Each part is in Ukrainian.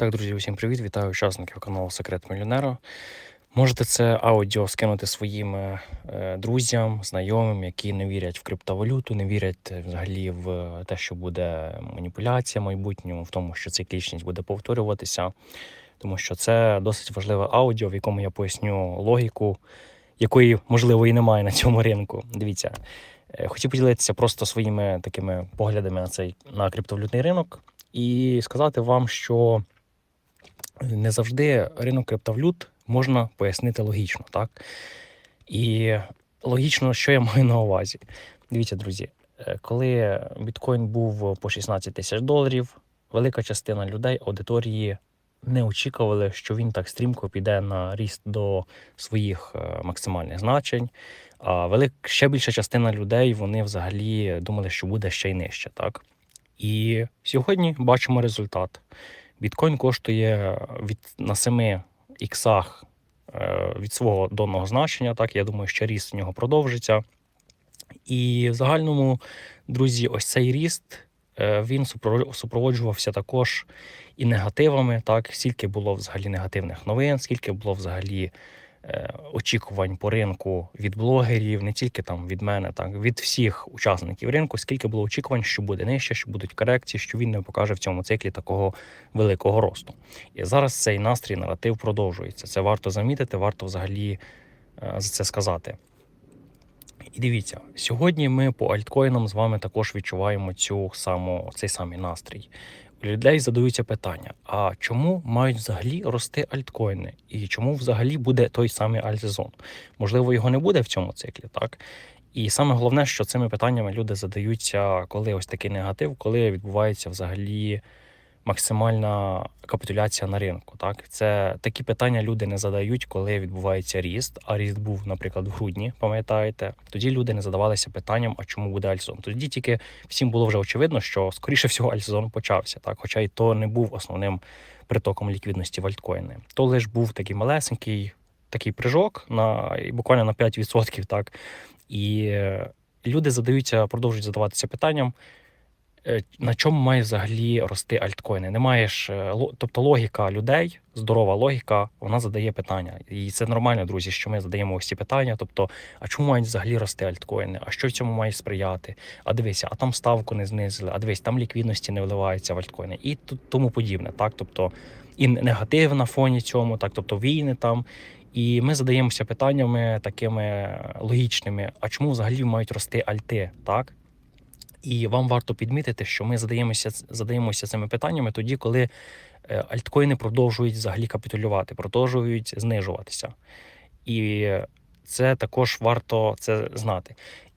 Так, друзі, усім привіт! Вітаю учасників каналу Секрет Мільйонера. Можете це аудіо скинути своїм е, друзям, знайомим, які не вірять в криптовалюту, не вірять е, взагалі в те, що буде маніпуляція в майбутньому, в тому, що циклічність буде повторюватися. Тому що це досить важливе аудіо, в якому я поясню логіку, якої, можливо, і немає на цьому ринку. Дивіться, е, хотів поділитися просто своїми такими поглядами на цей на криптовалютний ринок і сказати вам, що не завжди ринок криптовалют можна пояснити логічно, так? І логічно, що я маю на увазі. Дивіться, друзі, е, коли біткоін був по 16 тисяч доларів, велика частина людей аудиторії не очікували, що він так стрімко піде на ріст до своїх е, максимальних значень. А велик, ще більша частина людей вони взагалі думали, що буде ще й нижче, так? І сьогодні бачимо результат. Біткоін коштує від на 7 іксах е, від свого донного значення. Так, я думаю, що ріст в нього продовжиться. І в загальному, друзі, ось цей ріст е, він супроводжувався також і негативами. Так, скільки було взагалі негативних новин, скільки було взагалі Е, очікувань по ринку від блогерів, не тільки там від мене, так від всіх учасників ринку, скільки було очікувань, що буде нижче, що будуть корекції, що він не покаже в цьому циклі такого великого росту. І зараз цей настрій, наратив продовжується. Це варто замітити, варто взагалі е, за це сказати. І дивіться, сьогодні ми по альткоїнам з вами також відчуваємо цю саму, цей самий настрій людей задаються питання: а чому мають взагалі рости альткоїни? І чому взагалі буде той самий альтсезон? Можливо, його не буде в цьому циклі, так? І саме головне, що цими питаннями люди задаються, коли ось такий негатив, коли відбувається взагалі максимальна капітуляція на ринку. Так, це такі питання люди не задають, коли відбувається ріст. А ріст був, наприклад, в грудні, пам'ятаєте? Тоді люди не задавалися питанням, а чому буде альтсезон. Тоді тільки всім було вже очевидно, що скоріше всього альтсезон почався. Так, хоча й то не був основним притоком ліквідності в альткоїни. То лише був такий малесенький такий прижок на буквально на 5%. Так і люди задаються, продовжують задаватися питанням. Е, на чому має взагалі рости альткоїни? Немає ж, е, тобто логіка людей, здорова логіка, вона задає питання. І це нормально, друзі, що ми задаємо ось ці питання. Тобто, а чому мають взагалі рости альткоїни? А що цьому має сприяти? А дивися, а там ставку не знизили, а дивись, там ліквідності не вливається в альткоїни і тому подібне. Так, тобто і негатив на фоні цьому, так, тобто війни там. І ми задаємося питаннями такими логічними: а чому взагалі мають рости альти? Так? І вам варто підмітити, що ми задаємося задаємося цими питаннями тоді, коли е, альткоїни продовжують взагалі капітулювати, продовжують знижуватися. І це також варто це знати.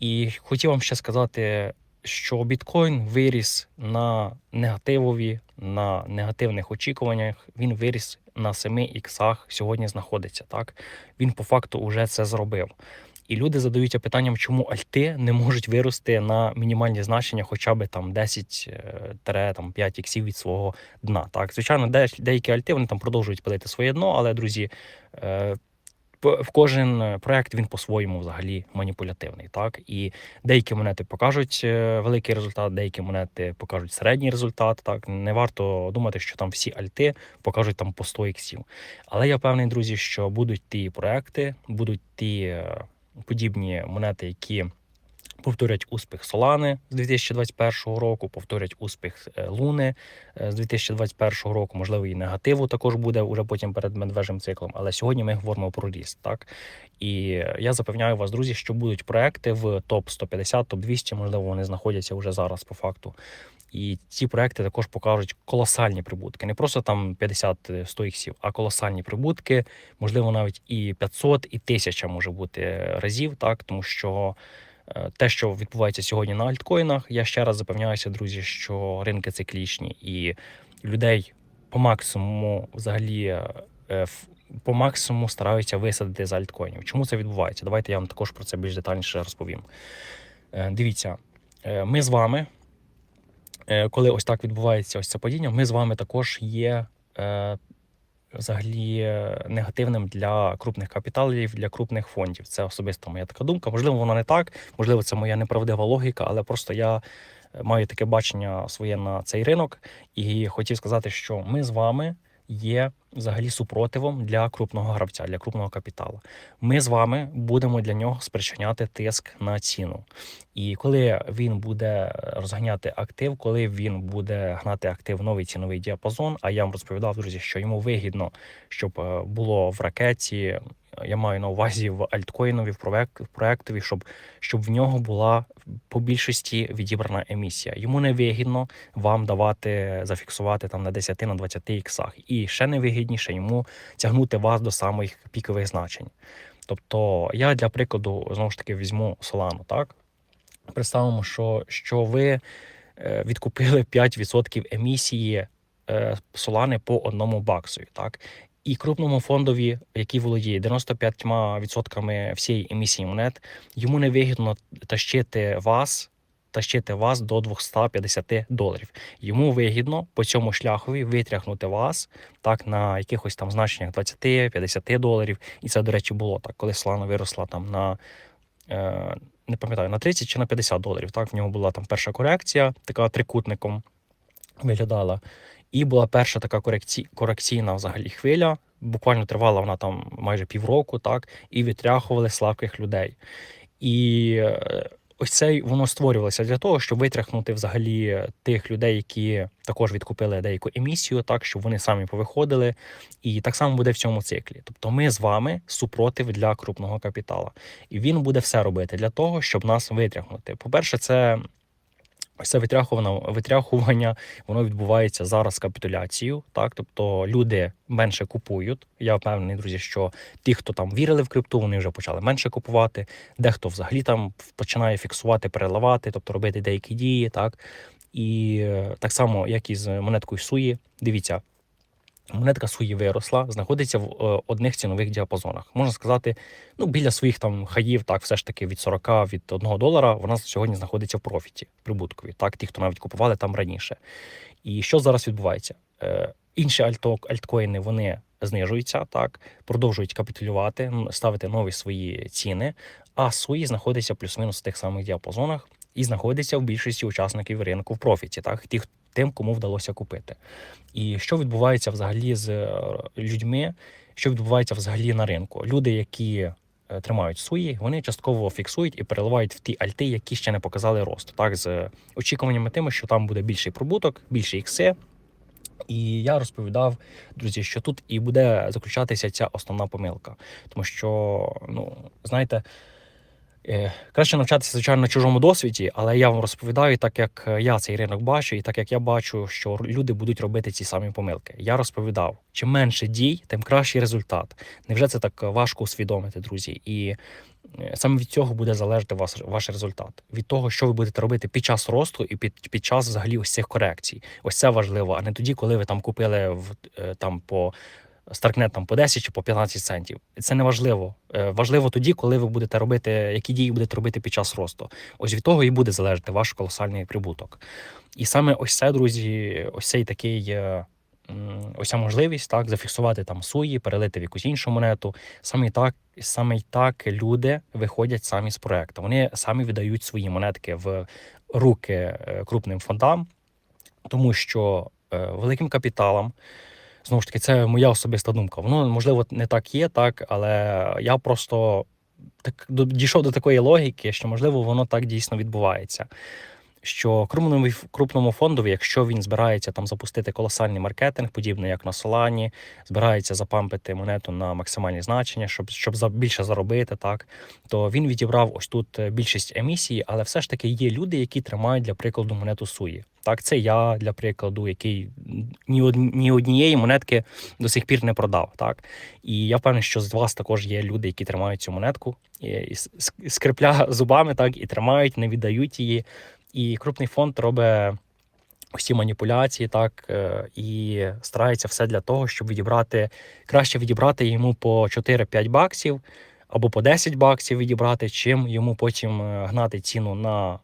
І хотів вам ще сказати, що біткоін виріс на негативові, на негативних очікуваннях. Він виріс на 7 іксах ссьогодні знаходиться. Так він по факту вже це зробив. І люди задаються питанням, чому альти не можуть вирости на мінімальні значення, хоча б там 10-5 е, іксів від свого дна. Так, звичайно, деякі альти вони там продовжують пилити своє дно, але друзі. Е, в кожен проект він по-своєму взагалі маніпулятивний. Так і деякі монети покажуть е, великий результат, деякі монети покажуть середній результат. Так не варто думати, що там всі альти покажуть там по 100 іксів. Але я певний, друзі, що будуть ті проекти, будуть ті подібні монети, які повторять успіх Солани з 2021 року, повторять успіх е, Луни е, з 2021 року. Можливо, і негативу також буде уже потім перед медвежим циклом. Але сьогодні ми говоримо про ріст. Так і я запевняю вас, друзі, що будуть проекти в топ 150 топ 200 Можливо, вони знаходяться вже зараз по факту. І ці проекти також покажуть колосальні прибутки. Не просто там 50-100 іксів, а колосальні прибутки, можливо, навіть і 500, і 1000 може бути разів, так тому що. Е, те, що відбувається сьогодні на альткоїнах, я ще раз запевняюся, друзі, що ринки циклічні і людей по максимуму взагалі е, по максимуму стараються висадити з альткоїнів. Чому це відбувається? Давайте я вам також про це більш детальніше розповім. Е, дивіться, ми з вами коли ось так відбувається ось це падіння, ми з вами також є взагалі негативним для крупних капіталів, для крупних фондів. Це особисто моя така думка. Можливо, вона не так, можливо, це моя неправдива логіка, але просто я е, маю таке бачення своє на цей ринок і хотів сказати, що ми з вами. Є взагалі супротивом для крупного гравця, для крупного капіталу. Ми з вами будемо для нього спричиняти тиск на ціну. І коли він буде розганяти актив, коли він буде гнати актив в новий ціновий діапазон, а я вам розповідав, друзі, що йому вигідно, щоб е, було в ракеті. Я маю на увазі в альткоїнові, в проект, проектові, щоб щоб в нього була по більшості відібрана емісія. Йому не вигідно вам давати зафіксувати там на 10 на 20 іксах. І ще не вигідніше йому тягнути вас до самих пікових значень. Тобто, я для прикладу знову ж таки візьму Solano, так представимо, що, що ви е, відкупили 5% емісії е, Солани по одному баксу. Так? І крупному фондові, який володіє 95% всієї емісії монет, йому не вигідно тащити вас, тащити вас до 250 доларів. Йому вигідно по цьому шляхові витрягнути вас так на якихось там значеннях 20-50 доларів. І це, до речі, було так, коли Solana виросла там на. Е, не пам'ятаю, на 30 чи на 50 доларів. Так, в нього була там перша корекція, така трикутником виглядала. І була перша така корекці... корекційна взагалі хвиля. Буквально тривала вона там майже півроку, так, і відтряхували слабких людей. І е, ось це воно створювалося для того, щоб витряхнути взагалі тих людей, які також відкупили деяку емісію, так щоб вони самі повиходили. І так само буде в цьому циклі. Тобто, ми з вами супротив для крупного капітала, і він буде все робити для того, щоб нас витряхнути. По перше, це Це витряхування, витряхування, воно відбувається зараз капітуляцією. Так, тобто люди менше купують. Я впевнений, друзі, що ті, хто там вірили в крипту, вони вже почали менше купувати. Дехто взагалі там починає фіксувати, переливати, тобто робити деякі дії. Так і е, так само, як і з монеткою Суї. Дивіться, Монетка свої виросла, знаходиться в е, одних цінових діапазонах. Можна сказати, ну біля своїх там хаїв, так все ж таки від 40 від 1 долара. Вона сьогодні знаходиться в профіті прибуткові. Так, ті, хто навіть купували там раніше. І що зараз відбувається? Е, Інші альток, альткоїни вони знижуються, так продовжують капітулювати, ставити нові свої ціни. А свої знаходяться плюс-мінус в тих самих діапазонах і знаходиться в більшості учасників ринку в профіті. Так, ті, тим, кому вдалося купити. І що відбувається взагалі з е, людьми, що відбувається взагалі на ринку? Люди, які е, тримають свої, вони частково фіксують і переливають в ті альти, які ще не показали росту. Так, з очікуваннями тими, що там буде більший прибуток, більше ікси. І я розповідав, друзі, що тут і буде заключатися ця основна помилка, тому що, ну знаєте. Е, краще навчатися, звичайно, на чужому досвіді, але я вам розповідаю, так як е, я цей ринок бачу, і так як я бачу, що люди будуть робити ці самі помилки. Я розповідав, чим менше дій, тим кращий результат. Невже це так важко усвідомити, друзі? І е, саме від цього буде залежати ваш, ваш результат. Від того, що ви будете робити під час росту і під під час взагалі ось цих корекцій. Ось це важливо, а не тоді, коли ви там купили в там по Старкнет там по 10 чи по 15 центів. Це не важливо. Е, важливо тоді, коли ви будете робити, які дії будете робити під час росту. Ось від того і буде залежати ваш колосальний прибуток. І саме ось це, друзі, ось цей такий. Е, ось ця можливість так зафіксувати там суї, перелити в якусь іншу монету. Саме так саме так люди виходять самі з проекту. Вони самі видають свої монетки в руки е, крупним фондам, тому що великим капіталам. Знову ж таки, це моя особиста думка. Воно можливо не так є, так, але я просто так дійшов до такої логіки, що можливо воно так дійсно відбувається що крупному крупному фондові, якщо він збирається там запустити колосальний маркетинг, подібний як на Солані, збирається запампити монету на максимальні значення, щоб щоб за більше заробити, так то він відібрав ось тут е, більшість емісії, але все ж таки є люди, які тримають для прикладу монету суї. Так, це я для прикладу, який ні од... ні однієї монетки до сих пір не продав. Так і я впевнений, що з вас також є люди, які тримають цю монетку і скрипля зубами, так і тримають, не віддають її. І крупний фонд робить усі маніпуляції, так е, і старається все для того, щоб відібрати краще відібрати йому по 4-5 баксів або по 10 баксів відібрати, чим йому потім е, гнати ціну на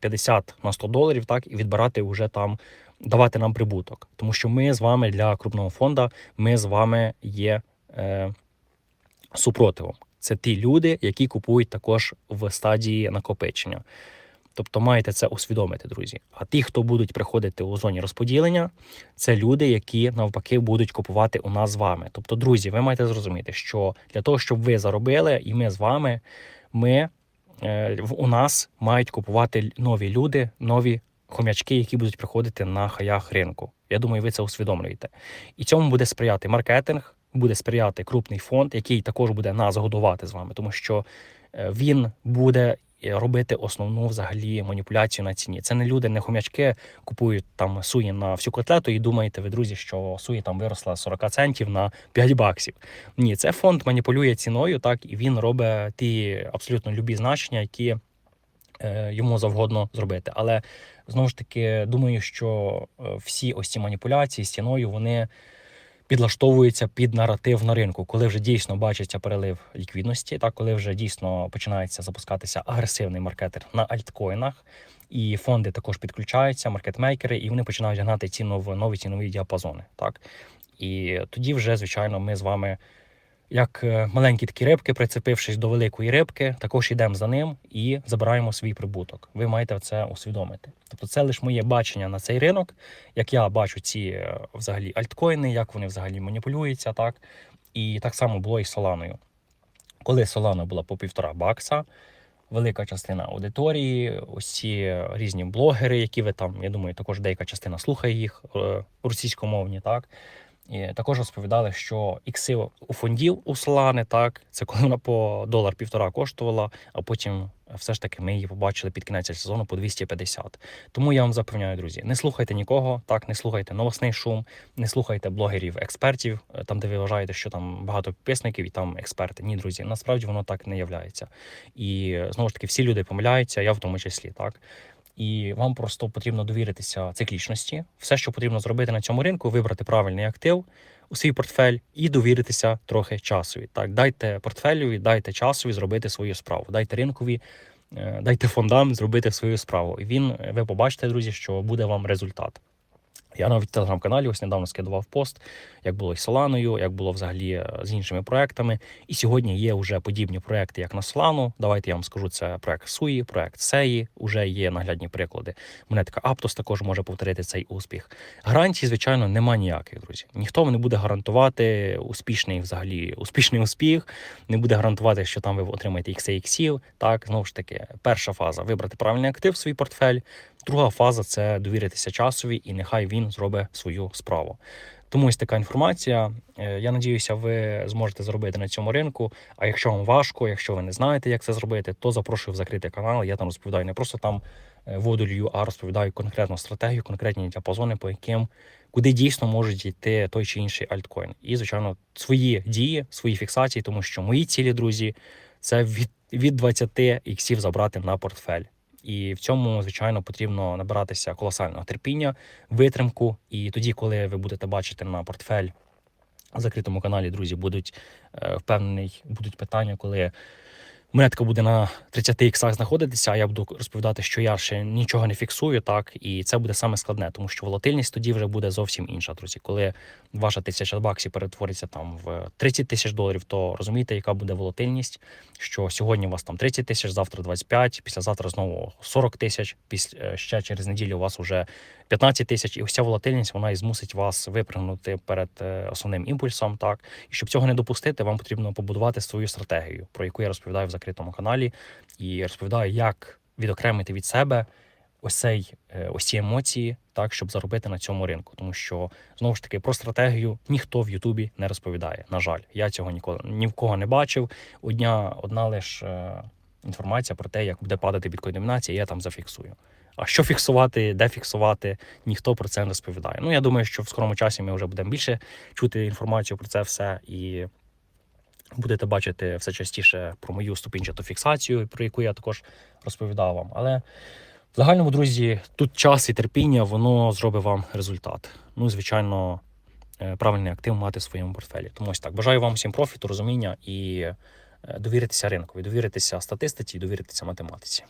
50 е, на 100 доларів, так і відбирати вже там. Давати нам прибуток, тому що ми з вами для крупного фонду, ми з вами є е, супротивом. Це ті люди, які купують також в стадії накопичення. Тобто маєте це усвідомити, друзі. А ті, хто будуть приходити у зоні розподілення, це люди, які навпаки будуть купувати у нас з вами. Тобто, друзі, ви маєте зрозуміти, що для того, щоб ви заробили, і ми з вами, ми е, у нас мають купувати нові люди, нові хомячки, які будуть приходити на хаях ринку. Я думаю, ви це усвідомлюєте. І цьому буде сприяти маркетинг, буде сприяти крупний фонд, який також буде нас годувати з вами, тому що е, він буде робити основну взагалі маніпуляцію на ціні. Це не люди, не хомячки купують там суї на всю котлету і думаєте, ви друзі, що суї там виросла з 40 центів на 5 баксів. Ні, це фонд маніпулює ціною, так і він робить ті абсолютно любі значення, які е, йому завгодно зробити. Але знову ж таки думаю, що е, всі ось ці маніпуляції з ціною вони підлаштовуються під наратив на ринку, коли вже дійсно бачиться перелив ліквідності, так коли вже дійсно починається запускатися агресивний маркетер на альткоїнах. І фонди також підключаються, маркетмейкери, і вони починають гнати ціну в нові цінові діапазони. Так і тоді вже, звичайно, ми з вами, як е, маленькі такі рибки, прицепившись до великої рибки, також йдемо за ним і забираємо свій прибуток. Ви маєте це усвідомити. Тобто, це лише моє бачення на цей ринок, як я бачу ці е, взагалі альткоїни, як вони взагалі маніпулюються, так і так само було і з Соланою. Коли Солана була по півтора бакса, велика частина аудиторії, ось ці різні блогери, які ви там, я думаю, також деяка частина слухає їх е, російськомовні, так. І також розповідали, що ікси у фондів у Солани, так, це коли вона по долар півтора коштувала, а потім все ж таки ми її побачили під кінець сезону по 250. Тому я вам запевняю, друзі, не слухайте нікого, так, не слухайте новосний шум, не слухайте блогерів, експертів, е, там, де ви вважаєте, що там багато підписників і там експерти. Ні, друзі, насправді воно так не являється. І знову ж таки, всі люди помиляються, я в тому числі, так. І вам просто потрібно довіритися циклічності. Все, що потрібно зробити на цьому ринку, вибрати правильний актив у свій портфель і довіритися трохи часові. Так, дайте портфелю, дайте часові зробити свою справу. Дайте ринкові, е, дайте фондам зробити свою справу. І він, ви побачите, друзі, що буде вам результат. Я навіть в телеграм-каналі ось недавно скидував пост, як було із Соланою, як було взагалі е, з іншими проектами. І сьогодні є вже подібні проекти, як на Солану. Давайте я вам скажу, це проект Суї, проект Сеї. Уже є наглядні приклади. Монетка Аптос також може повторити цей успіх. Гарантій, звичайно, нема ніяких, друзі. Ніхто не буде гарантувати успішний взагалі успішний успіх, не буде гарантувати, що там ви отримаєте XAX. Так, знову ж таки, перша фаза вибрати правильний актив в свій портфель. Друга фаза це довіритися часові, і нехай він зробить свою справу. Тому ось така інформація. Е, Я надіюся, ви зможете зробити на цьому ринку. А якщо вам важко, якщо ви не знаєте, як це зробити, то запрошую в закритий канал. Я там розповідаю не просто там е, воду лью, а розповідаю конкретну стратегію, конкретні діапазони, по яким куди дійсно можуть йти той чи інший альткоін. І, звичайно, свої дії, свої фіксації, тому що мої цілі, друзі, це від, від 20 іксів забрати на портфель. І в цьому, звичайно, потрібно набиратися колосального терпіння, витримку. І тоді, коли ви будете бачити на портфель в закритому каналі, друзі, будуть е, впевнений, будуть питання, коли монетка буде на 30 іксах знаходитися, а я буду розповідати, що я ще нічого не фіксую, так і це буде саме складне, тому що волатильність тоді вже буде зовсім інша, друзі. Коли ваша тисяча баксів перетвориться там в 30 тисяч доларів, то розумієте, яка буде волатильність, що сьогодні у вас там 30 тисяч, завтра 25, післязавтра знову 40 тисяч, після ще через неділю у вас вже 15 тисяч, і ось волатильність вона і змусить вас випрыгнути перед е, основним імпульсом. Так і щоб цього не допустити, вам потрібно побудувати свою стратегію, про яку я розповідаю в закритому каналі, і розповідаю, як відокремити від себе ось е, ось ці емоції, так щоб заробити на цьому ринку. Тому що знову ж таки про стратегію ніхто в Ютубі не розповідає. На жаль, я цього ніколи ні в кого не бачив. Одня одна лише інформація про те, як буде падати біткоін домінація, я там зафіксую. А що фіксувати, де фіксувати, ніхто про це не розповідає. Ну я думаю, що в скорому часі ми вже будемо більше чути інформацію про це все і. Будете бачити все частіше про мою ступінчату фіксацію, про яку я також розповідав вам. Але в загальному, друзі, тут час і терпіння, воно зробить вам результат. Ну, звичайно, е, правильний актив мати в своєму портфелі. Тому ось так. Бажаю вам всім профіту, розуміння і е, довіритися ринку, довіритися статистиці, довіритися математиці.